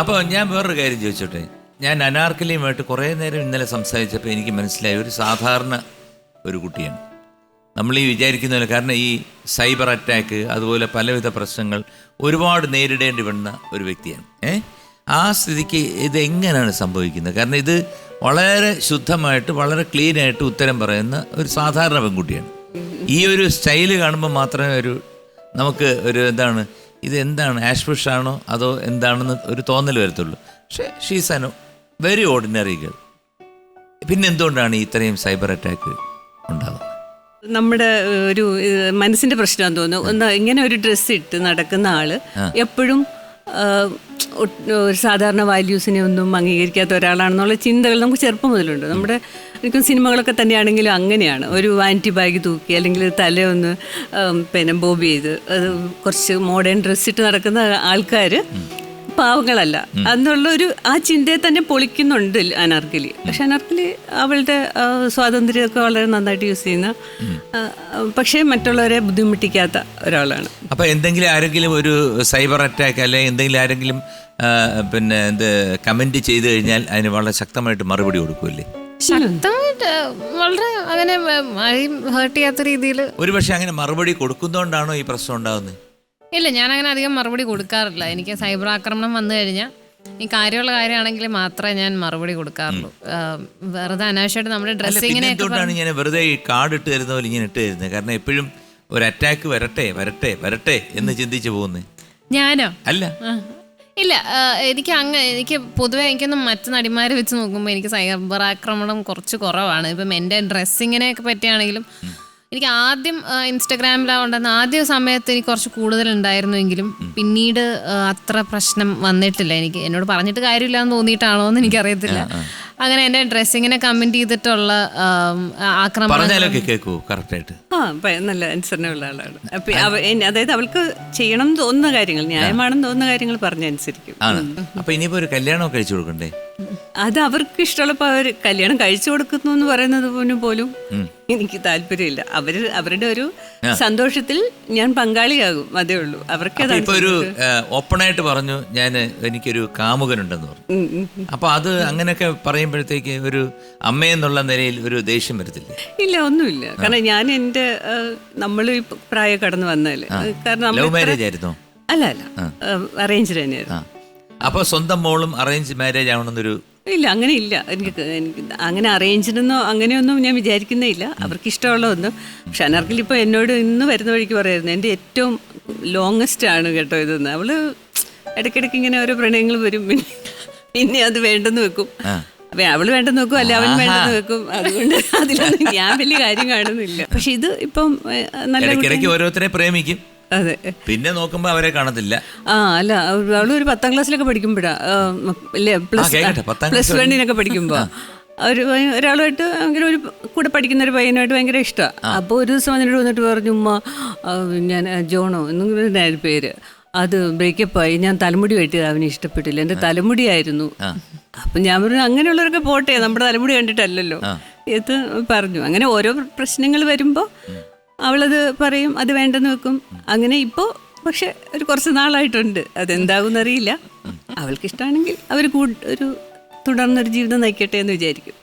അപ്പോൾ ഞാൻ വേറൊരു കാര്യം ചോദിച്ചോട്ടെ? ഞാൻ അനാർക്കലിയുമായിട്ട് കുറേ നേരം ഇന്നലെ സംസാരിച്ചപ്പോൾ എനിക്ക് മനസ്സിലായി ഒരു സാധാരണ ഒരു കുട്ടിയാണ്. നമ്മൾ ഈ വിചാരിക്കുന്ന പോലെ കാരണം ഈ സൈബർ അറ്റാക്ക് അതുപോലെ പലവിധ പ്രശ്നങ്ങൾ ഒരുപാട് നേരിടേണ്ടി വന്ന ഒരു വ്യക്തിയാണ്. ഏ? ആ സ്ഥിതിക്ക് ഇത് എങ്ങനെയാണ് സംഭവിക്കുന്നത്? കാരണം ഇത് വളരെ ശുദ്ധമായിട്ട് വളരെ ക്ലീൻ ആയിട്ട് ഉത്തരം പറയുന്ന ഒരു സാധാരണ പെൺകുട്ടിയാണ്. ഈ ഒരു സ്റ്റൈൽ കാണുമ്പോൾ മാത്രമേ ഒരു നമുക്ക് ഒരു എന്താണ് ഇത് എന്താണ് ആഷ്പുഷ് ആണോ? അതോ എന്താണെന്ന് ഒരു തോന്നൽ വരത്തുള്ളൂ. പക്ഷേ she's an very ordinary girl പിന്നെ എന്തുകൊണ്ടാണ് ഇത്രയും സൈബർ അറ്റാക്ക് ഉണ്ടാകുന്നത് നമ്മുടെ ഒരു മനസ്സിന്റെ പ്രശ്നം തോന്നുന്നു. ഒന്ന് ഇങ്ങനെ ഒരു ഡ്രസ്സ് ഇട്ട് നടക്കുന്ന ആൾ എപ്പോഴും ഒരു സാധാരണ വാല്യൂസിനെ ഒന്നും അംഗീകരിക്കാത്ത ഒരാളാണെന്നുള്ള ചിന്തകൾ നമുക്ക് ചെറുപ്പം മുതലുണ്ട്. നമ്മുടെ എനിക്കും സിനിമകളൊക്കെ തന്നെയാണെങ്കിലും അങ്ങനെയാണ്. ഒരു വാനിറ്റി ബാഗ് തൂക്കി അല്ലെങ്കിൽ തലയൊന്ന് പിന്നെ ബോബ് ചെയ്ത് അത് കുറച്ച് മോഡേൺ ഡ്രസ്സിട്ട് നടക്കുന്ന ആൾക്കാർ പാവങ്ങളല്ല. എന്നുള്ള ഒരു ആ ചിന്തയെ തന്നെ പൊളിക്കുന്നുണ്ട് അനാർക്കലി. പക്ഷെ അനാർക്കലി അവളുടെ സ്വാതന്ത്ര്യമൊക്കെ വളരെ നന്നായിട്ട് യൂസ് ചെയ്യുന്ന പക്ഷെ മറ്റുള്ളവരെ ബുദ്ധിമുട്ടിക്കാത്ത ഒരാളാണ്. അപ്പൊ എന്തെങ്കിലും ആരെങ്കിലും ഒരു സൈബർ അറ്റാക്ക് അല്ലെങ്കിൽ എന്തെങ്കിലും ആരെങ്കിലും പിന്നെ എന്ത് കമന്റ് ചെയ്തു കഴിഞ്ഞാൽ അതിന് വളരെ ശക്തമായിട്ട് മറുപടി കൊടുക്കുമല്ലേ ശക്തമായിട്ട് വളരെ അങ്ങനെ ഹേർട്ട് ചെയ്യാത്ത രീതിയിൽ ഒരുപക്ഷെ അങ്ങനെ മറുപടി കൊടുക്കുന്നതുകൊണ്ടാണോ ഈ പ്രശ്നം ഉണ്ടാകുന്നത് ഇല്ല ഞാൻ അങ്ങനെ അധികം മറുപടി കൊടുക്കാറില്ല. എനിക്ക് സൈബർ ആക്രമണം വന്നു കഴിഞ്ഞാൽ ഈ കാര്യമുള്ള കാര്യമാണെങ്കിൽ മാത്രമേ ഞാൻ മറുപടി കൊടുക്കാറുള്ളൂ. വെറുതെ അനാവശ്യമായിട്ട് നമ്മുടെ ഡ്രസ്സിങ്ങിനെ എന്തുകൊണ്ടാണ് ഞാൻ വെറുതെ ഈ കാർഡ് ഇട്ട് തരുന്ന പോലെ ഇങ്ങനെ ഇട്ട് തരുന്നത് കാരണം എപ്പോഴും ഒരു അറ്റാക്ക് വരട്ടെ വരട്ടെ വരട്ടെ എന്ന് ചിന്തിച്ചു പോകുന്നത് ഞാനോ? അല്ല. ഇല്ല എനിക്ക് അങ്ങ എനിക്ക് പൊതുവെ എനിക്കൊന്നും മറ്റ് നടിമാരെ വെച്ച് നോക്കുമ്പോൾ എനിക്ക് സൈബർ ആക്രമണം കുറച്ച് കുറവാണ്. ഇപ്പം എന്റെ ഡ്രസ്സിങ്ങിനെയൊക്കെ പറ്റിയാണെങ്കിലും എനിക്ക് ആദ്യം ഇൻസ്റ്റഗ്രാമിലാവുണ്ടെന്ന് ആദ്യ സമയത്ത് എനിക്ക് കുറച്ച് കൂടുതൽ ഉണ്ടായിരുന്നുവെങ്കിലും പിന്നീട് അത്ര പ്രശ്നം വന്നിട്ടില്ല. എനിക്ക് എന്നോട് പറഞ്ഞിട്ട് കാര്യമില്ല എന്ന് തോന്നിയിട്ടാണോ എന്ന് എനിക്കറിയത്തില്ല അങ്ങനെ എന്റെ ഡ്രസ്സിങ്ങിനെ കമന്റ് ചെയ്തിട്ടുള്ള നല്ല അനുസരണമുള്ള ആളാണ്. അതായത് അവൾക്ക് ചെയ്യണം എന്ന് തോന്നുന്ന കാര്യങ്ങൾ ന്യായമാണെന്ന് തോന്നുന്ന കാര്യങ്ങൾ പറഞ്ഞനുസരിക്കും. അപ്പൊ ഇനിയിപ്പോ ഒരു കല്യാണം കഴിച്ചു കൊടുക്കണ്ടേ? അത് അവർക്ക് ഇഷ്ടമുള്ളപ്പോൾ അവർ കല്യാണം കഴിച്ചു കൊടുക്കുന്നു എന്ന് പറയുന്നത് പോലും എനിക്ക് താല്പര്യമില്ല. അവർ അവരുടെ ഒരു സന്തോഷത്തിൽ ഞാൻ പങ്കാളിയാകും. അതേ ഉള്ളൂ. അവർക്ക് ഇപ്പൊ ഒരു ഓപ്പണായിട്ട് പറഞ്ഞു ഞാൻ എനിക്കൊരു കാമുകനുണ്ടെന്ന് പറഞ്ഞു. അപ്പൊ അത് അങ്ങനെയൊക്കെ പറയുമ്പോഴത്തേക്ക് ഒരു അമ്മയെന്നുള്ള നിലയിൽ ഒരു ദേഷ്യം വരത്തില്ല? ഇല്ല ഒന്നുമില്ല. കാരണം ഞാൻ എന്റെ നമ്മൾ ഈ പ്രായം കടന്നു വന്നാൽ കാരണം നമ്മൾ ലവ് മാരേജ് ആയിരുന്നോ? അല്ല അല്ല. അറേഞ്ച് തന്നെയായിരുന്നു. അപ്പൊ സ്വന്തം മോളും അറേഞ്ച് മാരേജ് ആവണമെന്നൊരു ഇല്ല അങ്ങനെ ഇല്ല. എനിക്ക് എനിക്ക് അങ്ങനെ അറേഞ്ച്ഡെന്നോ അങ്ങനെയൊന്നും ഞാൻ വിചാരിക്കുന്നേ ഇല്ല. അവർക്ക് ഇഷ്ടമുള്ള ഒന്നും. പക്ഷെ അനർക്കിൽ ഇപ്പോൾ എന്നോട് ഇന്ന് വരുന്ന വഴിക്ക് പറയായിരുന്നു എന്റെ ഏറ്റവും ലോങ്ങസ്റ്റ് ആണ് കേട്ടോ ഇതെന്ന്. അവൾ ഇടയ്ക്കിടയ്ക്ക് ഇങ്ങനെ ഓരോ പ്രണയങ്ങൾ വരും. പിന്നെ പിന്നെ അത് വേണ്ടെന്ന് വെക്കും. അപ്പൊ അവൾ വേണ്ടെന്ന് വെക്കും അല്ല അവൻ വേണ്ടെന്ന് വെക്കും. അതുകൊണ്ട് അതിലൊന്നും ഞാൻ വലിയ കാര്യം കാണുന്നില്ല. പക്ഷെ ഇത് ഇപ്പം നല്ല ഓരോരുത്തരെ പ്രേമിക്കും. അതെ. പിന്നെ നോക്കുമ്പോ അവരെ കാണത്തില്ല. ആ അല്ല അവ- അവൾ ഒരു പത്താം ക്ലാസ്സിലൊക്കെ പഠിക്കുമ്പോഴാ പ്ലസ് പ്ലസ് വണ്ണിനൊക്കെ പഠിക്കുമ്പോ. ഒരു ഒരാളുമായിട്ട് ഭയങ്കര ഒരു കൂടെ പഠിക്കുന്ന ഒരു പയ്യനുമായിട്ട് ഭയങ്കര ഇഷ്ടമാണ് അപ്പോൾ ഒരു ദിവസം അതിനോട് വന്നിട്ട് പറഞ്ഞു ഉമ്മ ഞാൻ ജോണോ എന്നും പേര്. അത് ബ്രേക്കപ്പ് ആയി. ഞാൻ തലമുടി വെട്ടിയത് അവന് ഇഷ്ടപ്പെട്ടില്ല. എന്റെ തലമുടിയായിരുന്നു അപ്പം ഞാൻ പറഞ്ഞു അങ്ങനെയുള്ളവരൊക്കെ പോട്ടെ നമ്മുടെ തലമുടി കണ്ടിട്ടല്ലല്ലോ. എന്ന് പറഞ്ഞു. അങ്ങനെ ഓരോ പ്രശ്നങ്ങൾ വരുമ്പോൾ അവളത് പറയും അത് വേണ്ടെന്ന് വെക്കും. അങ്ങനെ ഇപ്പോൾ പക്ഷെ ഒരു കുറച്ച് നാളായിട്ടുണ്ട്. അതെന്താകും അറിയില്ല അവൾക്ക് ഇഷ്ടമാണെങ്കിൽ അവർ ഒരു തുടർന്നൊരു ജീവിതം നയിക്കട്ടെ എന്ന് വിചാരിക്കും.